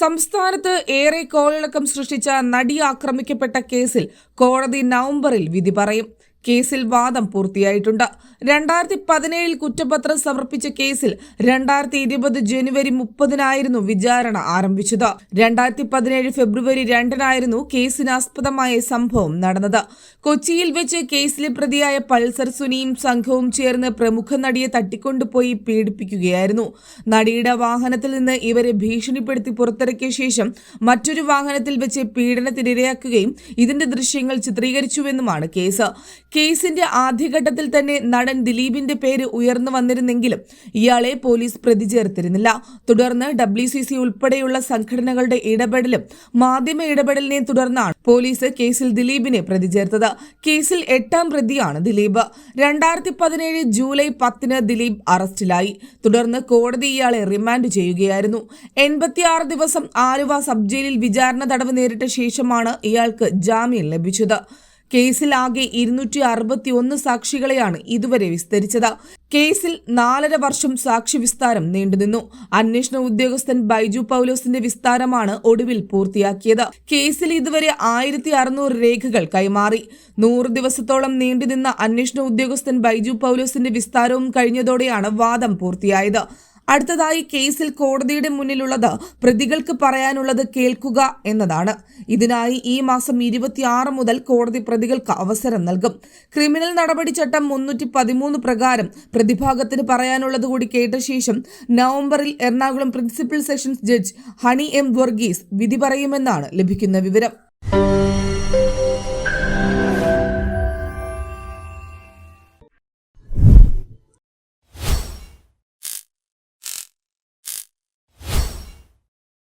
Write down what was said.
സംസ്ഥാനത്ത് ഏറെ കോളിളക്കം സൃഷ്ടിച്ച നടി ആക്രമിക്കപ്പെട്ട കേസിൽ കോടതി നവംബറിൽ വിധി പറയും. കേസിൽ വാദം പൂർത്തിയായിട്ടുണ്ട്. രണ്ടായിരത്തി പതിനേഴിൽ കുറ്റപത്രം സമർപ്പിച്ച കേസിൽ രണ്ടായിരത്തി ഇരുപത് ജനുവരി മുപ്പതിനായിരുന്നു വിചാരണ ആരംഭിച്ചത്. രണ്ടായിരത്തി പതിനേഴ് ഫെബ്രുവരി രണ്ടിനായിരുന്നു കേസിനാസ്പദമായ സംഭവം നടന്നത്. കൊച്ചിയിൽ വെച്ച് കേസിലെ പ്രതിയായ പൾസർ സുനിയും സംഘവും ചേർന്ന് പ്രമുഖ നടിയെ തട്ടിക്കൊണ്ടുപോയി പീഡിപ്പിക്കുകയായിരുന്നു. നടിയുടെ വാഹനത്തിൽ നിന്ന് ഇവരെ ഭീഷണിപ്പെടുത്തി പുറത്തിറക്കിയ ശേഷം മറ്റൊരു വാഹനത്തിൽ വെച്ച് പീഡനത്തിനിരയാക്കുകയും ഇതിന്റെ ദൃശ്യങ്ങൾ ചിത്രീകരിച്ചുവെന്നുമാണ് കേസ്. കേസിന്റെ ആദ്യഘട്ടത്തിൽ തന്നെ നടൻ ദിലീപിന്റെ പേര് ഉയർന്നു വന്നിരുന്നെങ്കിലും ഇയാളെ പോലീസ് പ്രതി ചേർത്തിരുന്നില്ല. തുടർന്ന് ഡബ്ല്യു സി സി ഉൾപ്പെടെയുള്ള സംഘടനകളുടെ ഇടപെടലും മാധ്യമ ഇടപെടലിനെ തുടർന്നാണ് പോലീസ് കേസിൽ ദിലീപിനെ പ്രതി ചേർത്തത്. കേസിൽ എട്ടാം പ്രതിയാണ് ദിലീപ്. രണ്ടായിരത്തി പതിനേഴ് ജൂലൈ പത്തിന് ദിലീപ് അറസ്റ്റിലായി. തുടർന്ന് കോടതി ഇയാളെ റിമാൻഡ് ചെയ്യുകയായിരുന്നു. എൺപത്തിയാറ് ദിവസം ആലുവ സബ് ജയിലിൽ വിചാരണ തടവ് നേരിട്ട ശേഷമാണ് ഇയാൾക്ക് ജാമ്യം ലഭിച്ചത്. കേസിൽ ആകെ ഇരുന്നൂറ്റി അറുപത്തി ഒന്ന് സാക്ഷികളെയാണ് ഇതുവരെ വിസ്തരിച്ചത്. കേസിൽ നാലര വർഷം സാക്ഷി വിസ്താരം നീണ്ടുനിന്നു. അന്വേഷണ ഉദ്യോഗസ്ഥൻ ബൈജു പൗലോസിന്റെ വിസ്താരമാണ് ഒടുവിൽ പൂർത്തിയാക്കിയത്. കേസിൽ ഇതുവരെ ആയിരത്തി അറുന്നൂറ് രേഖകൾ കൈമാറി. നൂറ് ദിവസത്തോളം നീണ്ടുനിന്ന അന്വേഷണ ഉദ്യോഗസ്ഥൻ ബൈജു പൗലോസിന്റെ വിസ്താരവും കഴിഞ്ഞതോടെയാണ് വാദം പൂർത്തിയായത്. അടുത്തതായി കേസിൽ കോടതിയുടെ മുന്നിലുള്ളത് പ്രതികൾക്ക് പറയാനുള്ളത് കേൾക്കുക എന്നതാണ്. ഇതിനായി ഈ മാസം ഇരുപത്തിയാറ് മുതൽ കോടതി പ്രതികൾക്ക് അവസരം നൽകും. ക്രിമിനൽ നടപടി ചട്ടം മുന്നൂറ്റി പതിമൂന്ന് പ്രകാരം പ്രതിഭാഗത്തിന് പറയാനുള്ളത് കൂടി കേട്ട ശേഷം നവംബറിൽ Ernakulam principal sessions judge Honey M Varghese വിധി പറയുമെന്നാണ് ലഭിക്കുന്ന വിവരം.